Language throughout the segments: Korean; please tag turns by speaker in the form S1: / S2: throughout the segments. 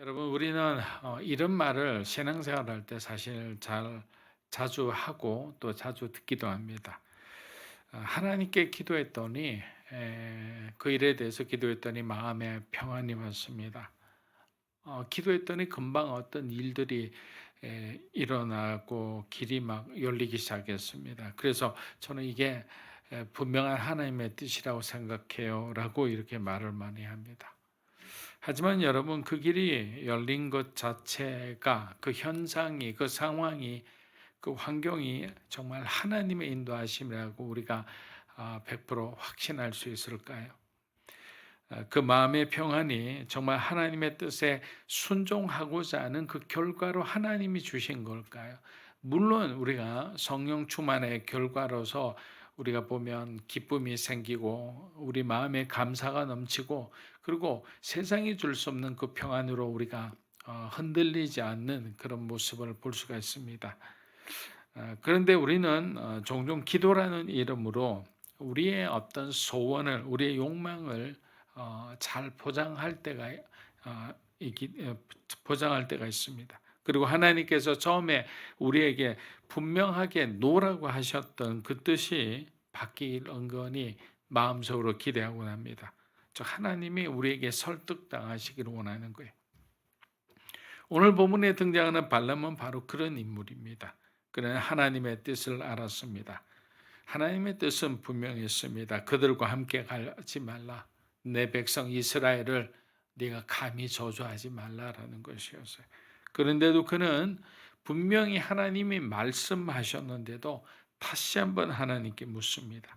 S1: 여러분 우리는 어, 이런 말을 신앙생활 할 때 사실 잘 자주 하고 또 자주 듣기도 합니다. 어, 하나님께 기도했더니 에, 그 일에 대해서 기도했더니 마음에 평안이 왔습니다. 어, 기도했더니 금방 어떤 일들이 에, 일어나고 길이 막 열리기 시작했습니다. 그래서 저는 이게 에, 분명한 하나님의 뜻이라고 생각해요 라고 이렇게 말을 많이 합니다. 하지만 여러분 그 길이 열린 것 자체가 그 현상이 그 상황이 그 환경이 정말 하나님의 인도하심이라고 우리가 100% 확신할 수 있을까요? 아, 그 마음의 평안이 정말 하나님의 뜻에 순종하고자 하는 그 결과로 하나님이 주신 걸까요? 물론 우리가 성령 충만의 결과로서 우리가 보면 기쁨이 생기고 우리 마음에 감사가 넘치고 그리고 세상이 줄 수 없는 그 평안으로 우리가 어, 흔들리지 않는 그런 모습을 볼 수가 있습니다. 어, 그런데 우리는 어, 종종 기도라는 이름으로 우리의 어떤 소원을, 우리의 욕망을 잘 포장할 때가 보장할 때가 있습니다. 그리고 하나님께서 처음에 우리에게 분명하게 노라고 하셨던 그 뜻이 바뀔 은근히 마음속으로 기대하고 납니다. 즉 하나님이 우리에게 설득당하시기를 원하는 거예요. 오늘 본문에 등장하는 발람은 바로 그런 인물입니다. 그는 하나님의 뜻을 알았습니다. 하나님의 뜻은 분명했습니다. 그들과 함께 가지 말라. 내 백성 이스라엘을 네가 감히 저주하지 말라라는 것이었어요. 그런데도 그는 분명히 하나님이 말씀하셨는데도 다시 한번 하나님께 묻습니다.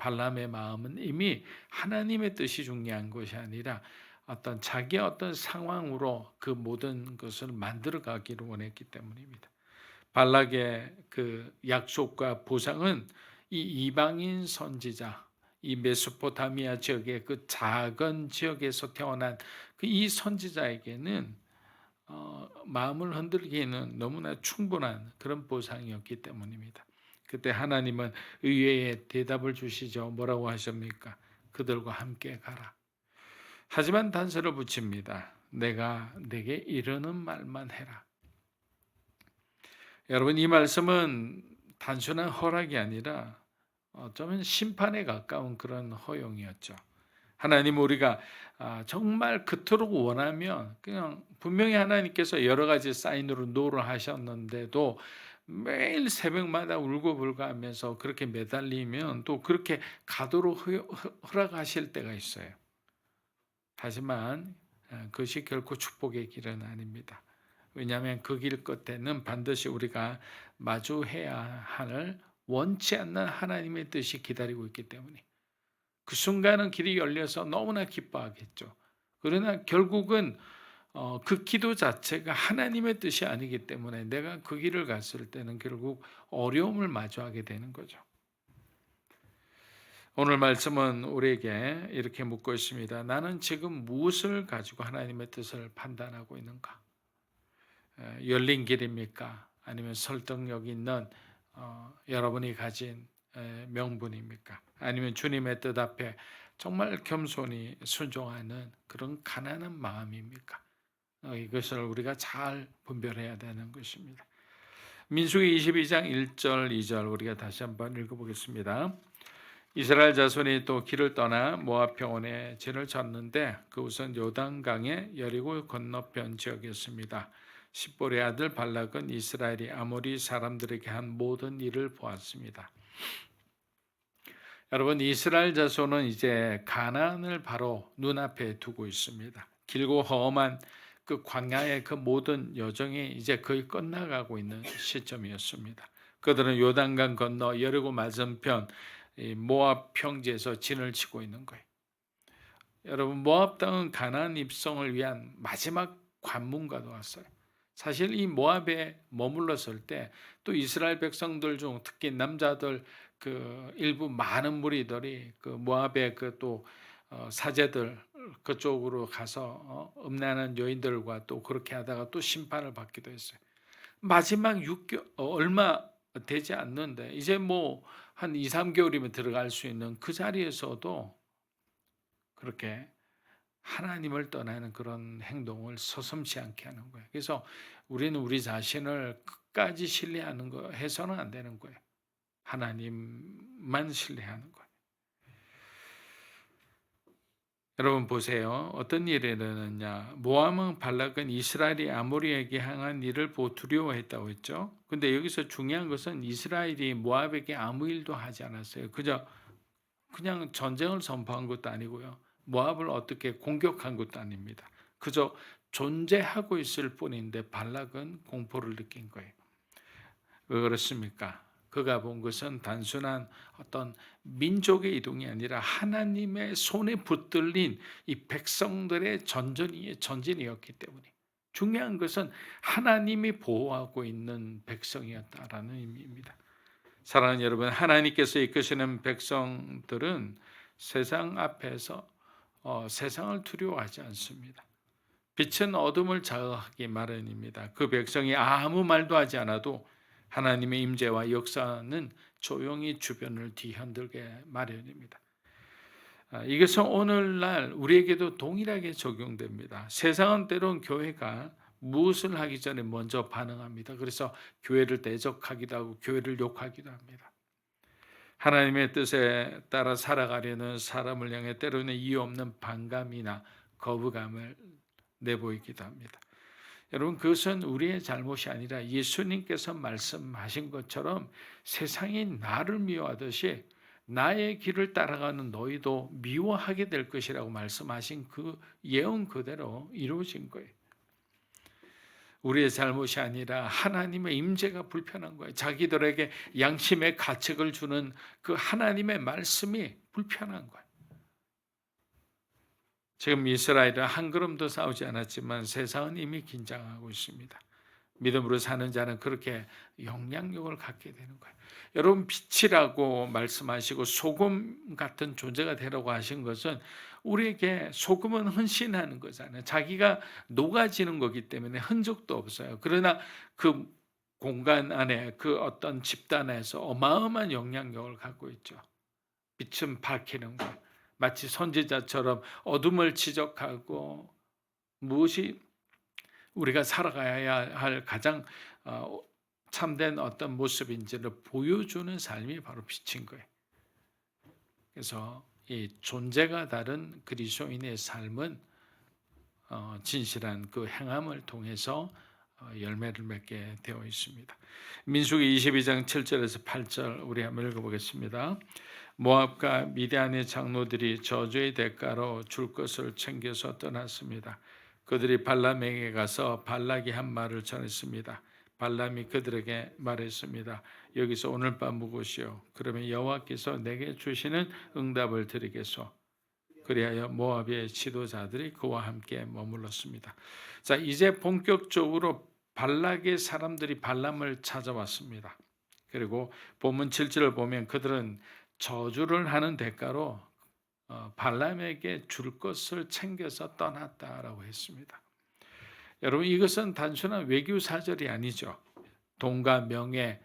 S1: 왜? 발람의 마음은 이미 하나님의 뜻이 중요한 것이 아니라 어떤 자기의 어떤 상황으로 그 모든 것을 만들어 가기를 원했기 때문입니다. 발락의 그 약속과 보상은 이 이방인 선지자, 이 메소포타미아 지역의 그 작은 지역에서 태어난 그 이 선지자에게는 어, 마음을 흔들기에는 너무나 충분한 그런 보상이었기 때문입니다. 그때 하나님은 의외의 대답을 주시죠. 뭐라고 하십니까? 그들과 함께 가라. 하지만 단서를 붙입니다. 내가 내게 이르는 말만 해라. 여러분 이 말씀은 단순한 허락이 아니라 어쩌면 심판에 가까운 그런 허용이었죠. 하나님 우리가 아, 정말 그토록 원하면 그냥 분명히 하나님께서 여러 가지 사인으로 노를 하셨는데도 매일 새벽마다 울고불고하면서 그렇게 매달리면 또 그렇게 가도록 허락하실 때가 있어요. 하지만 아, 그것이 결코 축복의 길은 아닙니다. 왜냐하면 그 길 끝에는 반드시 우리가 마주해야 할 원치 않는 하나님의 뜻이 기다리고 있기 때문에 그 순간은 길이 열려서 너무나 기뻐하겠죠. 그러나 결국은 어, 그 기도 자체가 하나님의 뜻이 아니기 때문에 내가 그 길을 갔을 때는 결국 어려움을 마주하게 되는 거죠. 오늘 말씀은 우리에게 이렇게 묻고 있습니다. 나는 지금 무엇을 가지고 하나님의 뜻을 판단하고 있는가? 열린 길입니까? 아니면 설득력 있는 어, 여러분이 가진 명분입니까? 아니면 주님의 뜻 앞에 정말 겸손히 순종하는 그런 가난한 마음입니까? 어, 이것을 우리가 잘 분별해야 되는 것입니다. 민수기 22장 1절 2절 우리가 다시 한번 읽어보겠습니다. 이스라엘 자손이 또 길을 떠나 모압 평원에 진을 쳤는데 그곳은 요단강의 여리고 건너편 지역이었습니다. 십볼의 아들 발락은 이스라엘이 아모리 사람들에게 한 모든 일을 보았습니다. 여러분 이스라엘 자손은 이제 가나안을 바로 눈앞에 두고 있습니다. 길고 험한 그 광야의 그 모든 여정이 이제 거의 끝나가고 있는 시점이었습니다. 그들은 요단강 건너 여리고 맞은편 모압 평지에서 진을 치고 있는 거예요. 여러분 모압 땅은 가나안 입성을 위한 마지막 관문과도 왔어요. 사실 이 모압에 머물렀을 때 또 이스라엘 백성들 중 특히 남자들 그 일부 많은 무리들이 그 모압의 그또 어, 사제들 그쪽으로 가서 어, 음란한 여인들과 또 그렇게 하다가 또 심판을 받기도 했어요. 마지막 6개월 어, 얼마 되지 않는데 이제 뭐 한 2, 3개월이면 들어갈 수 있는 그 자리에서도 그렇게 하나님을 떠나는 그런 행동을 서슴지 않게 하는 거예요. 그래서 우리는 우리 자신을 끝까지 신뢰하는 거 해서는 안 되는 거예요. 하나님만 신뢰하는 거예요. 여러분 보세요. 어떤 일이 일어났냐. 모함은 발락은 이스라엘이 아모리에게 향한 일을 보고 두려워했다고 했죠. 근데 여기서 중요한 것은 이스라엘이 모압에게 아무 일도 하지 않았어요. 그저 그냥 전쟁을 선포한 것도 아니고요. 모압을 어떻게 공격한 것도 아닙니다. 그저 존재하고 있을 뿐인데 발락은 공포를 느낀 거예요. 왜 그렇습니까? 그가 본 것은 단순한 어떤 민족의 이동이 아니라 하나님의 손에 붙들린 이 백성들의 전전이 전진이었기 때문에 중요한 것은 하나님이 보호하고 있는 백성이었다라는 의미입니다. 사랑하는 여러분, 하나님께서 이끄시는 백성들은 세상 앞에서 어, 세상을 두려워하지 않습니다. 빛은 어둠을 자극하기 마련입니다. 그 백성이 아무 말도 하지 않아도 하나님의 임재와 역사는 조용히 주변을 뒤흔들게 마련입니다. 아, 이것은 오늘날 우리에게도 동일하게 적용됩니다. 세상은 때론 교회가 무엇을 하기 전에 먼저 반응합니다. 그래서 교회를 대적하기도 하고 교회를 욕하기도 합니다. 하나님의 뜻에 따라 살아가려는 사람을 향해 때로는 이유 없는 반감이나 거부감을 내보이기도 합니다. 여러분 그것은 우리의 잘못이 아니라 예수님께서 말씀하신 것처럼 세상이 나를 미워하듯이 나의 길을 따라가는 너희도 미워하게 될 것이라고 말씀하신 그 예언 그대로 이루어진 거예요. 우리의 잘못이 아니라 하나님의 임재가 불편한 거예요. 자기들에게 양심의 가책을 주는 그 하나님의 말씀이 불편한 거예요. 지금 이스라엘은 한 걸음도 싸우지 않았지만 세상은 이미 긴장하고 있습니다. 믿음으로 사는 자는 그렇게 영향력을 갖게 되는 거예요. 여러분 빛이라고 말씀하시고 소금 같은 존재가 되라고 하신 것은 우리에게 소금은 헌신하는 거잖아요. 자기가 녹아지는 거기 때문에 흔적도 없어요. 그러나 그 공간 안에 그 어떤 집단에서 어마어마한 영향력을 갖고 있죠. 빛은 밝히는 거예요. 마치 선지자처럼 어둠을 지적하고 무엇이 우리가 살아가야 할 가장 어, 참된 어떤 모습인지를 보여주는 삶이 바로 빛인 거예요. 그래서 이 존재가 다른 그리스도인의 삶은 어, 진실한 그 행함을 통해서 어, 열매를 맺게 되어 있습니다. 민수기 22장 7절에서 8절 우리 한번 읽어보겠습니다. 모압과 미디안의 장로들이 저주의 대가로 줄 것을 챙겨서 떠났습니다. 그들이 발람에게 가서 발락이 한 말을 전했습니다. 발람이 그들에게 말했습니다. 여기서 오늘 밤 묵으시오. 그러면 여호와께서 내게 주시는 응답을 드리겠소. 그리하여 모압의 지도자들이 그와 함께 머물렀습니다. 자, 이제 본격적으로 발락의 사람들이 발람을 찾아왔습니다. 그리고 본문 7절을 보면 그들은 저주를 하는 대가로 어, 발람에게 줄 것을 챙겨서 떠났다라고 했습니다. 여러분 이것은 단순한 외교 사절이 아니죠. 돈과 명예,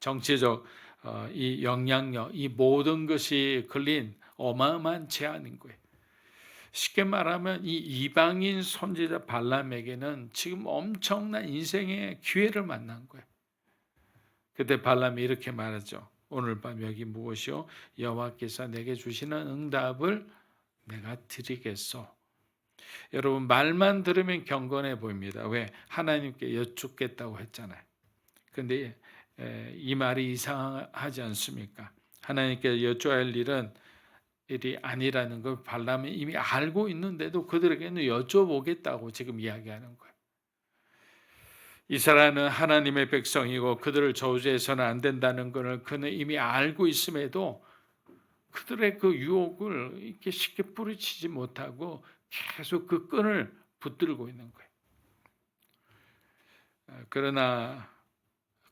S1: 정치적 어, 이 영향력, 이 모든 것이 걸린 어마어마한 제한인 거예요. 쉽게 말하면 이 이방인 선지자 발람에게는 지금 엄청난 인생의 기회를 만난 거예요. 그때 발람이 이렇게 말하죠. 오늘 밤 여기 무엇이요? 여호와께서 내게 주시는 응답을 내가 드리겠소. 여러분 말만 들으면 경건해 보입니다. 왜 하나님께 여쭙겠다고 했잖아요. 근데 이 말이 이상하지 않습니까? 하나님께 여쭤야 할 일은 일이 아니라는 걸 발람이 이미 알고 있는데도 그들에게는 여쭤보겠다고 지금 이야기하는 거예요. 이스라엘은 하나님의 백성이고 그들을 저주해서는 안 된다는 것을 그는 이미 알고 있음에도 그들의 그 유혹을 이렇게 쉽게 뿌리치지 못하고 계속 그 끈을 붙들고 있는 거예요. 아, 그러나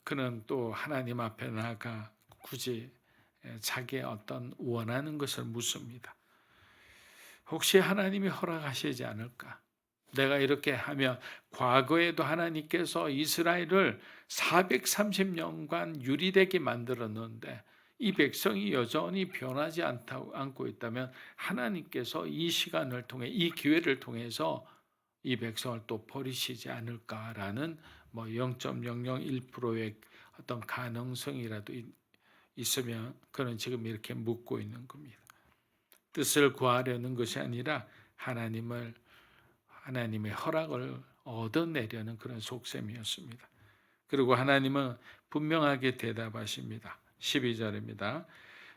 S1: 그는 또 하나님 앞에 나가 굳이 자기의 어떤 원하는 것을 묻습니다. 혹시 하나님이 허락하시지 않을까? 내가 이렇게 하면 과거에도 하나님께서 이스라엘을 430년간 유리되게 만들었는데 이 백성이 여전히 변하지 않고 있다면 하나님께서 이 시간을 통해 이 기회를 통해서 이 백성을 또 버리시지 않을까라는 뭐 0.001%의 어떤 가능성이라도 있, 있으면 그는 지금 이렇게 묻고 있는 겁니다. 뜻을 구하려는 것이 아니라 하나님을 하나님의 허락을 얻어내려는 그런 속셈이었습니다. 그리고 하나님은 분명하게 대답하십니다. 12절입니다.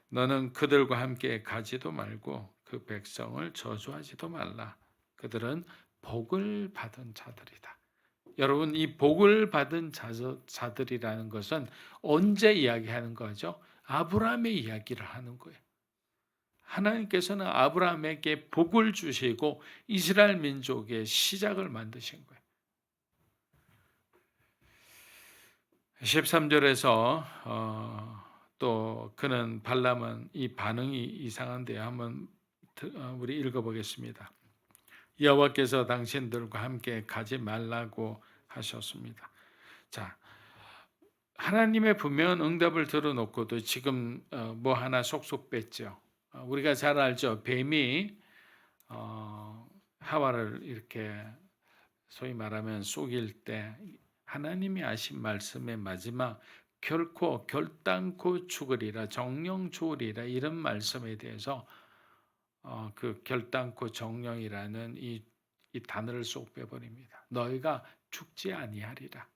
S1: 너는 그들과 함께 가지도 말고 그 백성을 저주하지도 말라. 그들은 복을 받은 자들이다. 여러분 이 복을 받은 자들이라는 것은 언제 이야기하는 거죠? 아브라함의 이야기를 하는 거예요. 하나님께서는 아브라함에게 복을 주시고 이스라엘 민족의 시작을 만드신 거예요. 13절에서 어, 또 그는 발람은 이 반응이 이상한데 한번 어, 우리 읽어보겠습니다. 여호와께서 당신들과 함께 가지 말라고 하셨습니다. 자, 하나님의 분명한 응답을 들어놓고도 지금 어, 뭐 하나 속속 뺐죠. 어, 우리가 잘 알죠. 뱀이 하와를 이렇게 소위 말하면 속일 때 하나님이 하신 말씀의 마지막 결코 결단코 죽으리라 정령 죽으리라 이런 말씀에 대해서 어, 그 결단코 정령이라는 이, 이 단어를 쏙 빼버립니다. 너희가 죽지 아니하리라.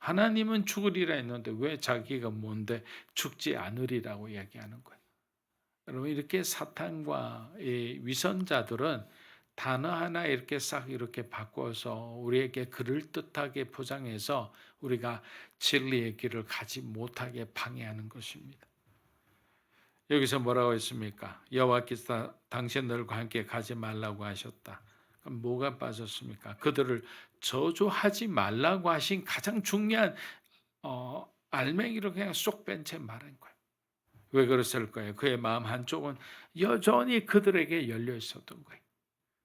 S1: 하나님은 죽으리라 했는데 왜 자기가 뭔데 죽지 않으리라고 이야기하는 거예요. 여러분 이렇게 사탄과 이 위선자들은 단어 하나 이렇게 싹 이렇게 바꿔서 우리에게 그를 뜻하게 포장해서 우리가 진리의 길을 가지 못하게 방해하는 것입니다. 여기서 뭐라고 했습니까? 여호와께서 당신들과 함께 가지 말라고 하셨다. 뭐가 빠졌습니까? 그들을 저주하지 말라고 하신 가장 중요한 어, 알맹이를 그냥 쏙 뺀 채 말한 거예요. 왜 그랬을까요? 그의 마음 한쪽은 여전히 그들에게 열려 있었던 거예요.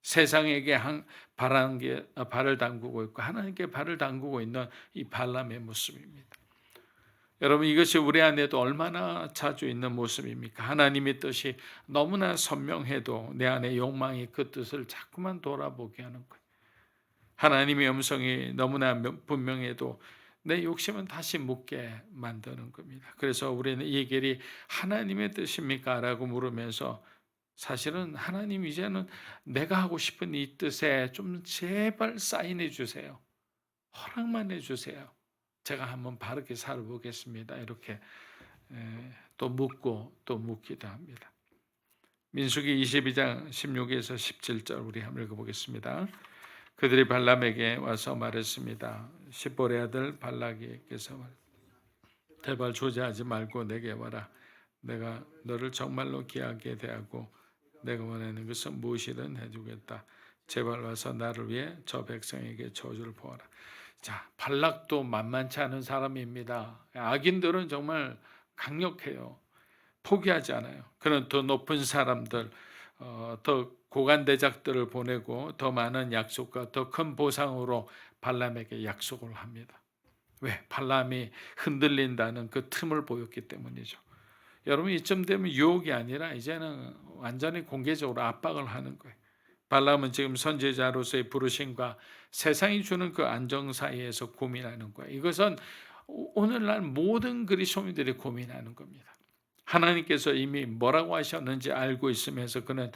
S1: 세상에게 한, 바라는 게 어, 발을 담그고 있고 하나님께 발을 담그고 있는 이 발람의 모습입니다. 여러분 이것이 우리 안에도 얼마나 자주 있는 모습입니까? 하나님의 뜻이 너무나 선명해도 내 안에 욕망이 그 뜻을 자꾸만 돌아보게 하는 거예요. 하나님의 음성이 너무나 분명해도 내 욕심은 다시 묻게 만드는 겁니다. 그래서 우리는 이 길이 하나님의 뜻입니까? 라고 물으면서 사실은 하나님 이제는 내가 하고 싶은 이 뜻에 좀 제발 사인해 주세요. 허락만 해 주세요. 제가 한번 바르게 살아보겠습니다. 이렇게 또 묻고 또 묻기도 합니다. 민수기 22장 16에서 17절 우리 한번 읽어보겠습니다. 그들이 발람에게 와서 말했습니다. 십볼의 아들 발락에게서 대발 조제하지 말고 내게 와라. 내가 너를 정말로 귀하게 대하고 내가 원하는 것은 무엇이든 해주겠다. 제발 와서 나를 위해 저 백성에게 저주를 보아라. 자, 발락도 만만치 않은 사람입니다. 악인들은 정말 강력해요. 포기하지 않아요. 그는 더 높은 사람들, 어, 더 고관 대작들을 보내고 더 많은 약속과 더 큰 보상으로 발람에게 약속을 합니다. 왜? 발람이 흔들린다는 그 틈을 보였기 때문이죠. 여러분 이쯤 되면 유혹이 아니라 이제는 완전히 공개적으로 압박을 하는 거예요. 발람은 지금 선제자로서의 부르심과 세상이 주는 그 안정 사이에서 고민하는 거예요. 이것은 오늘날 모든 그리스도인들이 고민하는 겁니다. 하나님께서 이미 뭐라고 하셨는지 알고 있으면서 그는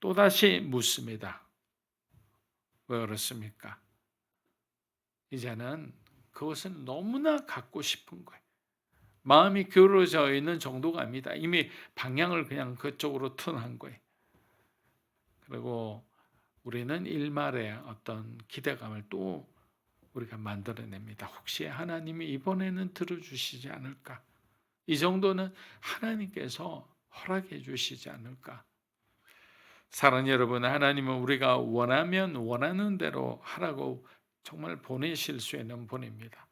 S1: 또다시 묻습니다. 왜 그렇습니까? 이제는 그것은 너무나 갖고 싶은 거예요. 마음이 기울어져 있는 정도가 아닙니다. 이미 방향을 그냥 그쪽으로 턴한 거예요. 그리고 우리는 일말의 어떤 기대감을 또 우리가 만들어냅니다. 혹시 하나님이 이번에는 들어주시지 않을까? 이 정도는 하나님께서 허락해 주시지 않을까? 사랑 여러분, 하나님은 우리가 원하면 원하는 대로 하라고 정말 보내실 수 있는 분입니다.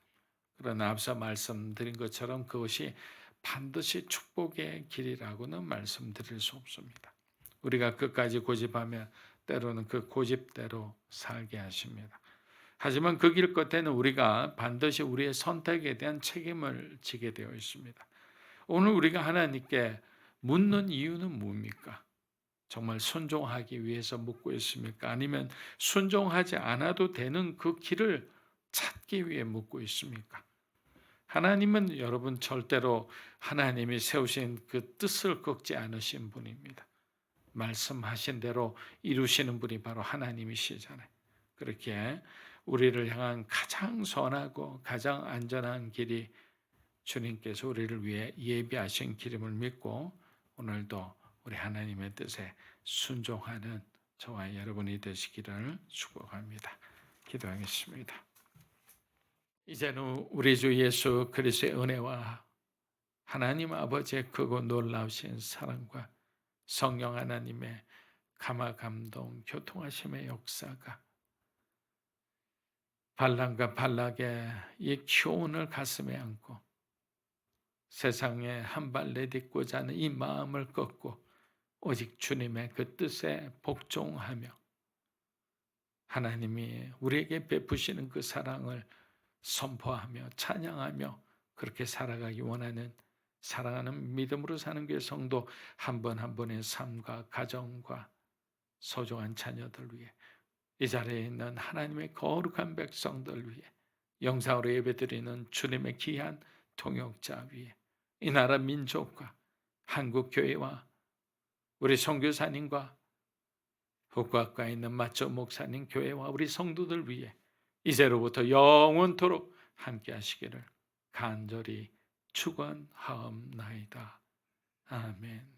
S1: 그러나 앞서 말씀드린 것처럼 그것이 반드시 축복의 길이라고는 말씀드릴 수 없습니다. 우리가 끝까지 고집하면 때로는 그 고집대로 살게 하십니다. 하지만 그 길 끝에는 우리가 반드시 우리의 선택에 대한 책임을 지게 되어 있습니다. 오늘 우리가 하나님께 묻는 이유는 뭡니까? 정말 순종하기 위해서 묻고 있습니까? 아니면 순종하지 않아도 되는 그 길을 찾기 위해 묻고 있습니까? 하나님은 여러분 절대로 하나님이 세우신 그 뜻을 꺾지 않으신 분입니다. 말씀하신 대로 이루시는 분이 바로 하나님이시잖아요. 그렇게 우리를 향한 가장 선하고 가장 안전한 길이 주님께서 우리를 위해 예비하신 길임을 믿고 오늘도 우리 하나님의 뜻에 순종하는 저와 여러분이 되시기를 축복합니다. 기도하겠습니다. 이제는 우리 주 예수 그리스도의 은혜와 하나님 아버지의 크고 놀라우신 사랑과 성령 하나님의 감화 감동 교통하심의 역사가 발랑과 발락의 이 교훈을 가슴에 안고 세상에 한 발 내딛고자 하는 이 마음을 꺾고 오직 주님의 그 뜻에 복종하며 하나님이 우리에게 베푸시는 그 사랑을 선포하며 찬양하며 그렇게 살아가기 원하는 사랑하는 믿음으로 사는 교회 성도 한 번 한 번의 삶과 가정과 소중한 자녀들 위해 이 자리에 있는 하나님의 거룩한 백성들 위해 영상으로 예배드리는 주님의 귀한 통역자 위에 이 나라 민족과 한국 교회와 우리 선교사님과 북각가에 있는 맞죠 목사님 교회와 우리 성도들 위해 이제로부터 영원토록 함께 하시기를 간절히 축원하옵나이다. 아멘.